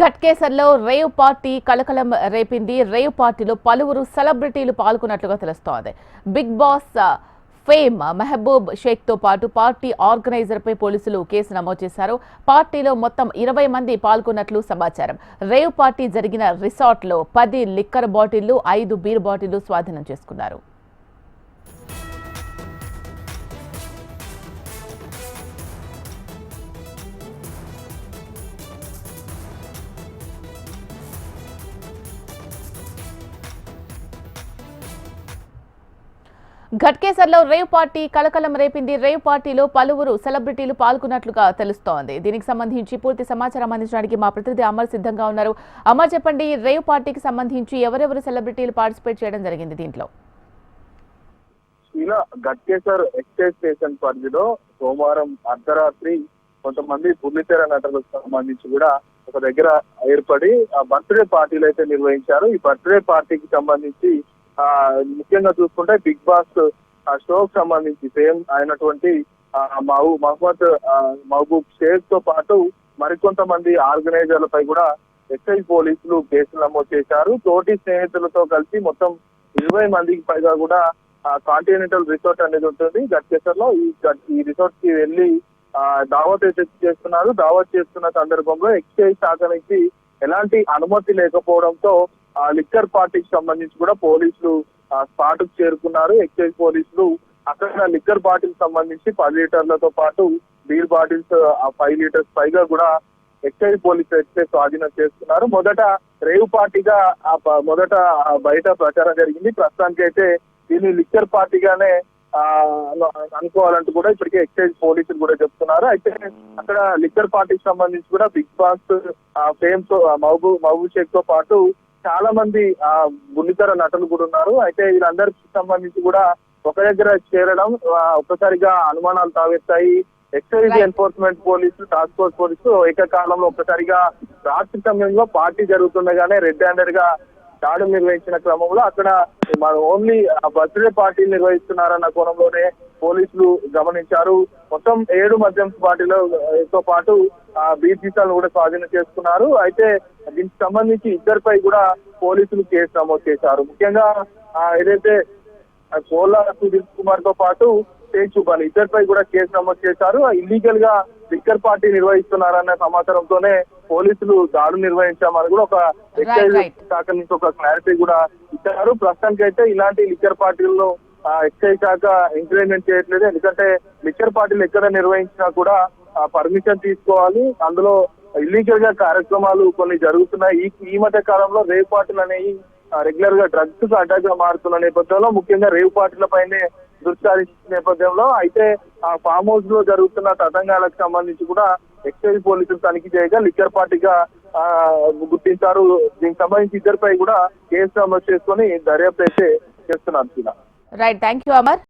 ఘట్కేసర్లో rave party కలకలం రేపింది. Rave పార్టీలో పలువురు సెలబ్రిటీలు పాల్గొన్నట్లుగా తెలుస్తోంది. బిగ్ బాస్ ఫేమ్ మెహబూబ్ షేక్తో పాటు పార్టీ ఆర్గనైజర్పై పోలీసులు కేసు నమోదు చేశారు. పార్టీలో మొత్తం ఇరవై మంది పాల్గొన్నట్లు సమాచారం. రేవ్ పార్టీ జరిగిన రిసార్ట్లో పది లిక్కర్ బాటిళ్ళు ఐదు బీర్ బాటిళ్ళు స్వాధీనం చేసుకున్నారు. ఘట్కేసర్లో రేవ్ పార్టీ కలకలం రేపింది. రేవ్ పార్టీలో పలువురు సెలబ్రిటీలు పాల్గొన్నట్లుగా తెలుస్తోంది. దీనికి సంబంధించి పూర్తి సమాచారం అందించడానికి మా ప్రతినిధి అమర్ సిద్ధంగా ఉన్నారు. అమర్ చెప్పండి రేవ్ పార్టీకి సంబంధించి ఎవరెవరు సెలబ్రిటీలు పార్టిసిపేట్ చేయడం జరిగింది దీంట్లో? ఇలా గట్కేసర్ ఎక్సైజ్ స్టేషన్ పరిధిలో సోమవారం అర్ధరాత్రి కొంతమంది బుల్లితెర నటులకు సంబంధించి కూడా ఒక దగ్గర ఏర్పడి బర్త్డే పార్టీలు అయితే నిర్వహించారు. ఈ బర్త్డే పార్టీకి సంబంధించి ముఖ్యంగా చూసుకుంటే బిగ్ బాస్ షోకి సంబంధించి సేమ్ అయినటువంటి ఆ, మహమ్మద్ మహబూబ్ షేక్తో పాటు మరికొంతమంది ఆర్గనైజర్లపై కూడా ఎస్ఐ పోలీసులు కేసులు నమోదు చేశారు. తోటి స్నేహితులతో కలిసి మొత్తం ఇరవై మందికి పైగా కూడా కాంటినెంటల్ రిసార్ట్ అనేది ఉంటుంది. గట్కేసర్లో ఈ ఈ రిసార్ట్కి వెళ్ళి ఆ, దావత్ చేస్తున్నారు. దావత్ చేస్తున్న సందర్భంలో ఎక్సైజ్ శాఖ నుంచి ఎలాంటి అనుమతి లేకపోవడంతో ఆ లిక్కర్ పార్టీకి సంబంధించి కూడా పోలీసులు స్పాట్కు చేరుకున్నారు. ఎక్సైజ్ పోలీసులు అక్కడ లిక్కర్ బాటిల్ సంబంధించి పది లీటర్లతో పాటు బీర్ బాటిల్స్ ఫైవ్ లీటర్స్ పైగా కూడా ఎక్సైజ్ పోలీసులు అయితే స్వాధీనం చేసుకున్నారు. మొదట రేవ్ పార్టీగా ఆ మొదట బయట ప్రచారం జరిగింది. ప్రస్తుతానికైతే దీన్ని లిక్కర్ పార్టీగానే అనుకోవాలంటూ కూడా ఇప్పటికే ఎక్సైజ్ పోలీసులు కూడా చెప్తున్నారు. అయితే అక్కడ లిక్కర్ పార్టీకి సంబంధించి కూడా బిగ్ బాస్ ఫేమ్తో ఆ, మహబూబ్ మహబూబ్ షేక్తో పాటు చాలా మంది ఆ బుల్లితెర నటులు కూడా ఉన్నారు. అయితే వీళ్ళందరికి సంబంధించి కూడా ఒక దగ్గర చేరడం ఒక్కసారిగా అనుమానాలు తావెత్తాయి ఎక్సైజ్. ఎన్ఫోర్స్మెంట్ పోలీసులు టాస్క్ ఫోర్స్ పోలీసులు ఏకకాలంలో ఒక్కసారిగా రాత్రి సమయంలో పార్టీ జరుగుతుండగానే రెడ్ హ్యాండెడ్గా దాడులు నిర్వహించిన క్రమంలో అక్కడ మన ఓన్లీ బర్త్డే పార్టీ నిర్వహిస్తున్నారన్న కోణంలోనే పోలీసులు గమనించారు. మొత్తం ఏడు మద్యం పార్టీలో తో పాటు ఆ బీర్ కూడా స్వాధీనం చేసుకున్నారు. అయితే దీనికి సంబంధించి ఇద్దరిపై కూడా పోలీసులు కేసు నమోదు చేశారు. ముఖ్యంగా ఆ, ఏదైతే ఆ కోలా సుధీర్ కుమార్తో పాటు తేజ్ చూపాలి ఇద్దరిపై కూడా కేసు నమోదు చేశారు. ఇల్లీగల్గా లిక్కర్ పార్టీ నిర్వహిస్తున్నారన్న సమాచారంతోనే పోలీసులు దాడులు నిర్వహించామని కూడా ఒక ఎక్సైజ్. శాఖ నుంచి ఒక క్లారిటీ కూడా ఇచ్చారు. ప్రస్తుతానికి అయితే ఇలాంటి లిక్కర్ పార్టీలను ఆ, ఎక్సైజ్ శాఖ ఇంప్లిమెంట్ చేయట్లేదు. ఎందుకంటే లిక్కర్ పార్టీలు ఎక్కడ నిర్వహించినా కూడా పర్మిషన్ తీసుకోవాలి. అందులో ఇల్లీగల్గా కార్యక్రమాలు కొన్ని జరుగుతున్నాయి. ఈ ఈ మధ్య కాలంలో రేవ్ పార్టీలు అనేవి రెగ్యులర్గా డ్రగ్స్ అడ్డాగా మారుతున్న నేపథ్యంలో ముఖ్యంగా రేవ్ పార్టీల పైనే దృష్టి నేపథ్యంలో అయితే ఆ ఫామ్ హౌస్లో జరుగుతున్న తతంగాలకు సంబంధించి కూడా ఎక్సైజ్ పోలీసులు తనిఖీ చేయగా లిక్కర్ పార్టీగా ఆ, గుర్తించారు. దీనికి సంబంధించి ఇద్దరిపై కూడా కేసు నమోదు చేసుకొని దర్యాప్తు అయితే చేస్తున్నారు రైట్ థ్యాంక్ యూ అమర్